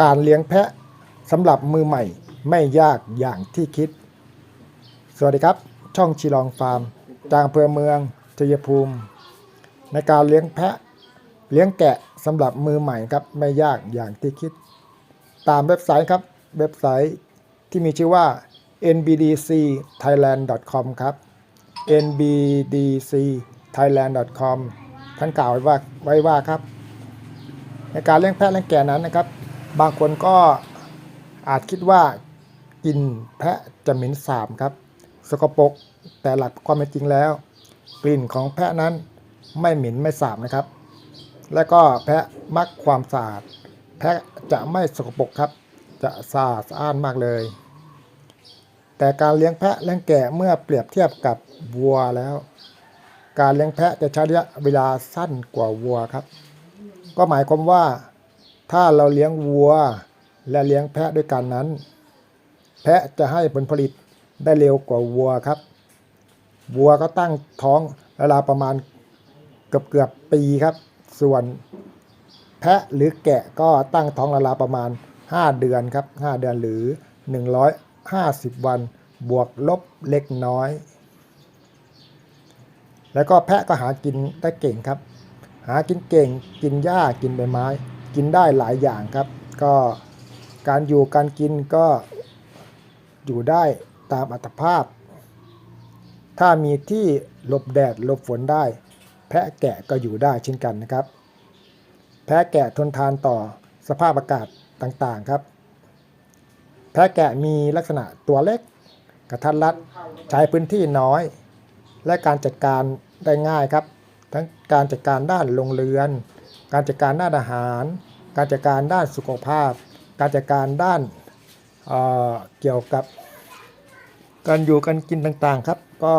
การเลี้ยงแพะสำหรับมือใหม่ไม่ยากอย่างที่คิด สวัสดีครับ ช่องชีลองฟาร์ม จากอำเภอเมืองชัยภูมิ ในการเลี้ยงแพะ เลี้ยงแกะสำหรับมือใหม่ครับไม่ยากอย่างที่คิด ตามเว็บไซต์ครับ เว็บไซต์ที่มีชื่อว่า nbdcthailand.com ครับ nbdcthailand.com ท่านกล่าวไว้ว่าไว้ว่าครับ ในการเลี้ยงแพะเลี้ยงแกะนั้นนะครับ บางคนก็อาจคิดว่ากินแพะจะเหม็นสาบครับ สกปรกแต่หลักความเป็นจริงแล้ว กลิ่นของแพะนั้นไม่เหม็นไม่สาบนะครับ และก็แพะมักความสะอาด แพะจะไม่สกปรกครับ จะสะอาดสะอ้านมากเลย แต่การเลี้ยงแพะเลี้ยงแกะเมื่อเปรียบเทียบกับวัวแล้ว การเลี้ยงแพะจะใช้ระยะเวลาสั้นกว่าวัวครับ ก็หมายความว่า ถ้าเราเลี้ยงวัวและเลี้ยงแพะด้วยกันนั้น แพะจะให้ผลผลิตได้เร็วกว่าวัวครับ วัวก็ตั้งท้องเวลาประมาณเกือบเกือบปีครับ ส่วนแพะหรือแกะก็ตั้งท้องเวลาประมาณ 5 เดือนครับ 5 เดือนหรือ 150 วัน บวกลบเล็กน้อย แล้วก็แพะก็หากินได้เก่งครับ หากินเก่งกินหญ้ากินใบไม้ กินได้หลายอย่างครับ ก็การอยู่การกินก็อยู่ได้ตามอัตภาพ ถ้ามีที่หลบแดดหลบฝนได้ แพะแกะก็อยู่ได้เช่นกันนะครับ แพะแกะทนทานต่อสภาพอากาศต่างๆครับ แพะแกะมีลักษณะตัวเล็กกระทัดรัดใช้พื้นที่น้อย และการจัดการได้ง่ายครับ ทั้งการจัดการด้านโรงเรือน การจัดการด้านอาหาร การจัดการด้านสุขภาพ การจัดการด้านเเกี่ยวกับการอยู่การกินต่างๆครับ ก็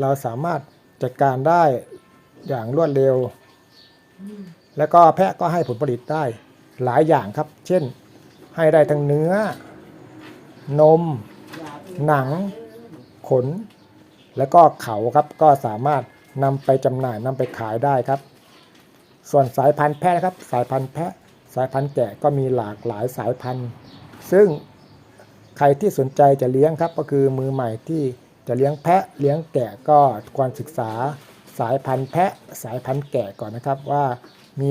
เราสามารถจัดการได้อย่างรวดเร็ว แล้วก็แพะก็ให้ผลผลิตได้หลายอย่างครับ เช่นให้ได้ทั้งเนื้อ นม หนัง ขน แล้วก็เขาครับก็สามารถนำไปจำหน่ายนำไปขายได้ครับ ส่วนสายพันธุ์แพะนะครับ สายพันธุ์แพะ สายพันธุ์แกะก็มีหลากหลายสายพันธุ์ ซึ่งใครที่สนใจจะเลี้ยงครับ ก็คือมือใหม่ที่จะเลี้ยงแพะเลี้ยงแกะก็ควรศึกษาสายพันธุ์แพะสายพันธุ์แกะก่อนนะครับว่ามี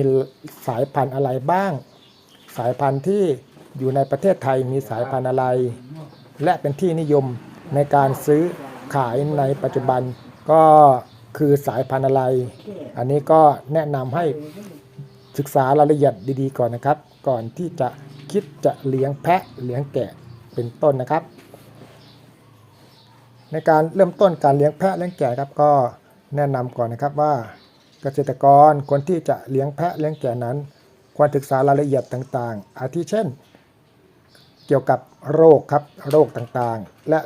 สายพันธุ์อะไรบ้าง สายพันธุ์ที่อยู่ในประเทศไทยมีสายพันธุ์อะไร และเป็นที่นิยมในการซื้อขายในปัจจุบันก็ คือสายพันธุ์อะไร อันนี้ก็แนะนำให้ศึกษารายละเอียดดีๆก่อนนะครับ ก่อนที่จะคิดจะเลี้ยงแพะเลี้ยงแกะเป็นต้นนะครับ ในการเริ่มต้นการเลี้ยงแพะเลี้ยงแกะครับก็แนะนำก่อนนะครับว่าเกษตรกรคนที่จะเลี้ยงแพะเลี้ยงแกะนั้น ควรศึกษารายละเอียดต่างๆ อาทิเช่น เกี่ยวกับโรคครับโรคต่างๆ และ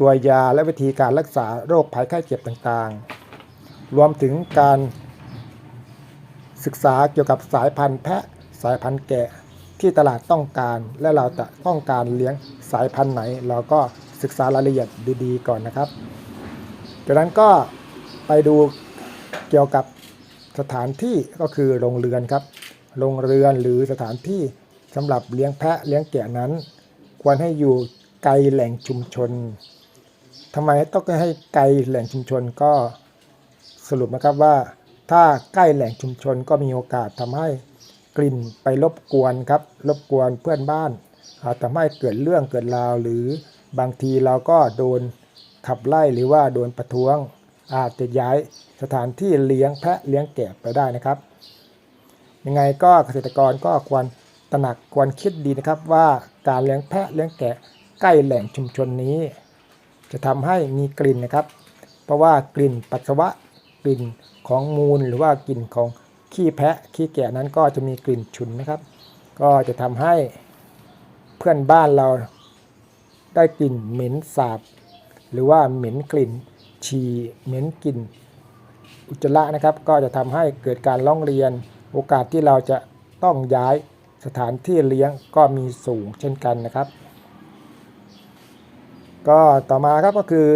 ตัวยาและวิธีการรักษาโรคภัยไข้เจ็บต่างๆ รวมถึงการศึกษาเกี่ยวกับสายพันธุ์แพะสายพันธุ์แกะที่ตลาดต้องการ และเราจะต้องการเลี้ยงสายพันธุ์ไหน เราก็ศึกษารายละเอียดดีๆ ก่อนนะครับจากนั้นก็ไปดูเกี่ยวกับสถานที่ก็คือโรงเรือนครับโรงเรือนหรือสถานที่สำหรับเลี้ยงแพะเลี้ยงแกะนั้น ควรให้อยู่ไกลแหล่งชุมชนทำไมต้องให้ไกลแหล่งชุมชนก็ สรุปนะครับว่า ถ้าใกล้แหล่งชุมชนก็มีโอกาสทำให้กลิ่นไปรบกวนครับรบกวนเพื่อนบ้านอาจทำให้เกิดเรื่องเกิดราว หรือบางทีเราก็โดนขับไล่หรือว่าโดนประท้วง อาจจะย้ายสถานที่เลี้ยงแพะเลี้ยงแกะไปได้นะครับ ยังไงก็เกษตรกรก็ควรตระหนักควรคิดดีนะครับว่าการเลี้ยงแพะเลี้ยงแกะใกล้แหล่งชุมชนนี้ จะทำให้มีกลิ่นนะครับ เพราะว่ากลิ่นปัสสาวะ กลิ่นของมูลหรือว่ากลิ่นของขี้แพะขี้แกะนั้นก็จะมีกลิ่นฉุนนะครับ ก็จะทำให้เพื่อนบ้านเราได้กลิ่นเหม็นสาบ หรือว่าเหม็นกลิ่นฉี่เหม็นกลิ่นอุจจาระนะครับ ก็จะทำให้เกิดการร้องเรียน โอกาสที่เราจะต้องย้ายสถานที่เลี้ยงก็มีสูงเช่นกันนะครับ ก็ต่อมาครับก็คือ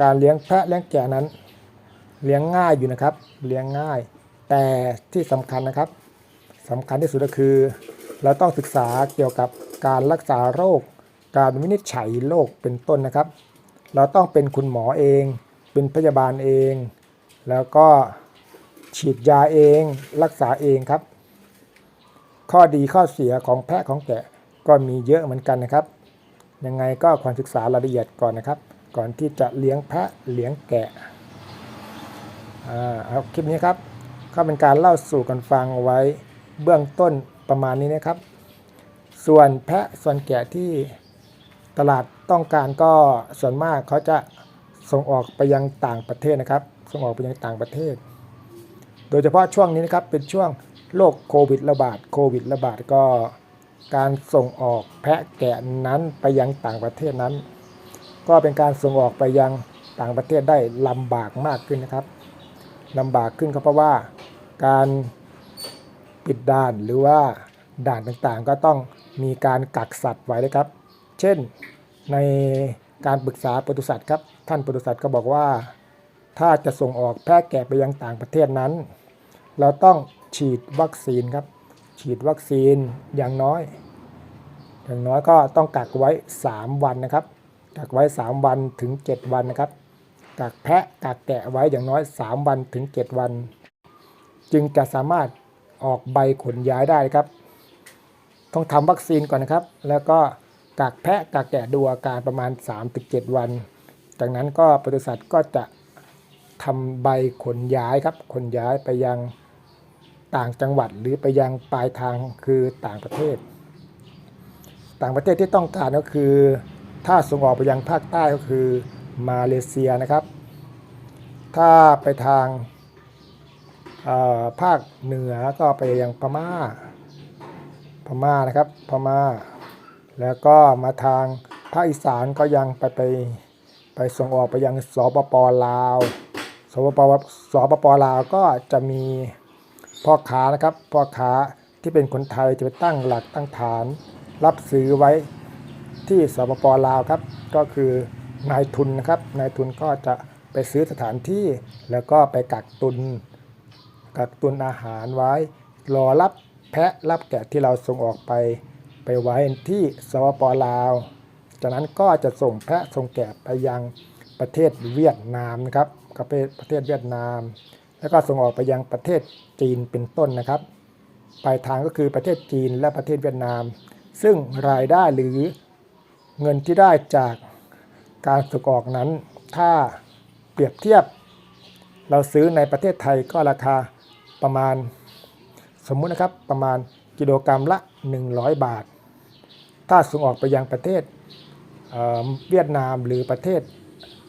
การเลี้ยงแพะเลี้ยงแกะนั้น เลี้ยงง่ายอยู่นะครับ เลี้ยงง่าย แต่ที่สำคัญนะครับสำคัญที่สุดก็คือ เราต้องศึกษาเกี่ยวกับการรักษาโรค การวินิจฉัยโรคเป็นต้นนะครับ เราต้องเป็นคุณหมอเอง เป็นพยาบาลเอง แล้วก็ฉีดยาเอง รักษาเองครับ ข้อดีข้อเสียของแพะของแกะก็มีเยอะเหมือนกันนะครับ ยังไงก็ควรศึกษารายละเอียดก่อนนะครับ ก่อนที่จะเลี้ยงแพะเลี้ยงแกะ เอาคลิปนี้ครับก็เป็นการเล่าสู่กันฟังเอาไว้เบื้องต้นประมาณนี้นะครับ ส่วนแพะส่วนแกะที่ตลาดต้องการก็ส่วนมากเขาจะส่งออกไปยังต่างประเทศนะครับ ส่งออกไปยังต่างประเทศ โดยเฉพาะช่วงนี้นะครับเป็นช่วงโรคโควิดระบาดโควิดระบาดก็การส่งออกแพะแกะนั้นไปยังต่างประเทศนั้น ก็เป็นการส่งออกไปยังต่างประเทศได้ลำบากมากขึ้นนะครับ ลำบากขึ้นก็เพราะว่าการปิดด่านหรือว่าด่านต่างๆ ก็ต้องมีการกักสัตว์ไว้นะครับ เช่นในการปรึกษาปศุสัตว์ครับท่านปศุสัตว์ก็บอกว่า ถ้าจะส่งออกแพะแกะไปยังต่างประเทศนั้น เราต้องฉีดวัคซีนครับ ฉีดวัคซีนอย่างน้อย อย่างน้อยก็ต้องกักไว้ 3 วันนะครับ กักไว้ 3 วันถึง 7 วันนะครับ กักแพะกักแกะไว้อย่างน้อย 3 วันถึง 7 วัน จึงจะสามารถออกใบขนย้ายได้ครับ ต้องทำวัคซีนก่อนนะครับ แล้วก็กักแพะกักแกะดูอาการประมาณ 3-7 วัน จากนั้นก็ปศุสัตว์ก็จะทำใบขนย้ายครับขนย้ายไปยังต่างจังหวัดหรือไปยังปลายทางคือต่างประเทศ ต่างประเทศที่ต้องการก็คือ ถ้าส่งออกไปยังภาคใต้ก็คือ มาเลเซียนะครับ ถ้าไปทางภาคเหนือก็ไปยังพม่า พม่านะครับพม่า แล้วก็มาทางภาคอีสานก็ยังไปไปไปส่งออกไปยังสปปลาวสปปสปปลาวก็จะมีพ่อค้านะครับพ่อค้าที่เป็นคนไทยจะไปตั้งหลักตั้งฐาน รับซื้อไว้ที่สปปลาวครับ ก็คือ นายทุนนะครับ นายทุนก็จะไปซื้อสถานที่แล้วก็ไปกักตุน กักตุนอาหารไว้ รอรับแพะรับแกะที่เราส่งออกไป ไปไว้ที่สปปลาว จากนั้นก็จะส่งแพะส่งแกะไปยังประเทศเวียดนามนะครับประเทศประเทศเวียดนาม แล้วก็ส่งออกไปยังประเทศจีนเป็นต้นนะครับ ปลายทางก็คือประเทศจีนและประเทศเวียดนาม ซึ่งรายได้หรือเงินที่ได้จาก การส่งออกนั้น ถ้าเปรียบเทียบ เราซื้อในประเทศไทยก็ราคาประมาณสมมุตินะครับประมาณกิโลกรรัมละ 100 บาท ถ้าส่งออกไปยังประเทศเเวียดนามหรือประเทศ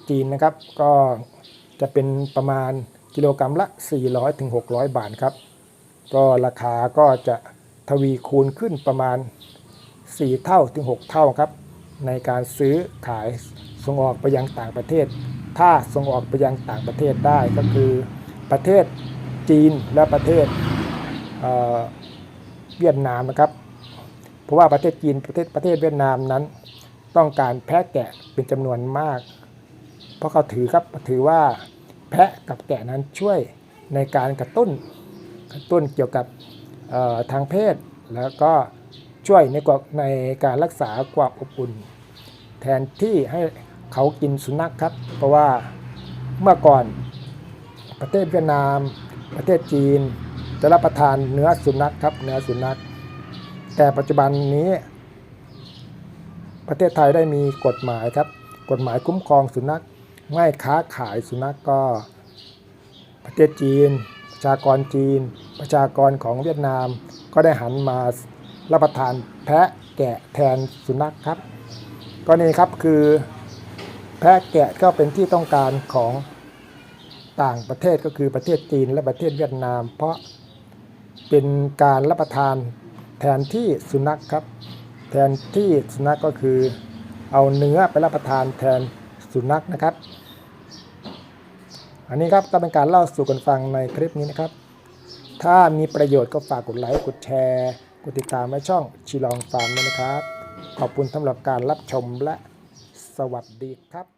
จีนนะครับ ก็จะเป็นประมาณกิโลกรรัมละ 400ถึง600บาทครับ ก็ราคาก็จะทวีคูณขึ้นประมาณ 4 เท่าถึง 6 เท่าครับ ในการซื้อขาย ส่งออกไปยังต่างประเทศ ถ้าส่งออกไปยังต่างประเทศได้ก็คือประเทศจีนและประเทศเวียดนามนะครับ เพราะว่าประเทศจีนประเทศประเทศเวียดนามนั้น ต้องการแพะแกะเป็นจำนวนมาก เพราะเขาถือครับถือว่าแพะกับแกะนั้นช่วยในการกระตุ้นกระตุ้นเกี่ยวกับทางเพศ แล้วก็ช่วยในกในการรักษาความอบอุ่น แทนที่ให้ เขากินสุนัขครับ เพราะว่าเมื่อก่อนประเทศเวียดนาม ประเทศจีน จะรับประทานเนื้อสุนัขครับเนื้อสุนัข แต่ปัจจุบันนี้ ประเทศไทยได้มีกฎหมายครับ กฎหมายคุ้มครองสุนัขไม่ค้าขายสุนัขก็ประเทศจีน ประชากรจีน ประชากรของเวียดนาม ก็ได้หันมารับประทานแพะแกะแทนสุนัขครับ ก็นี่ครับคือ แพะแกะก็เป็นที่ต้องการของต่างประเทศก็คือประเทศจีนและประเทศเวียดนาม เพราะเป็นการรับประทานแทนที่สุนัขครับ แทนที่สุนัขก็คือเอาเนื้อไปรับประทานแทนสุนัขนะครับ อันนี้ครับก็เป็นการเล่าสู่กันฟังในคลิปนี้นะครับ ถ้ามีประโยชน์ก็ฝากกดไลค์กดแชร์ กดติดตามไว้ช่องชิลองฟาร์มด้วยนะครับ ขอบคุณสำหรับการรับชมและ สวัสดีครับ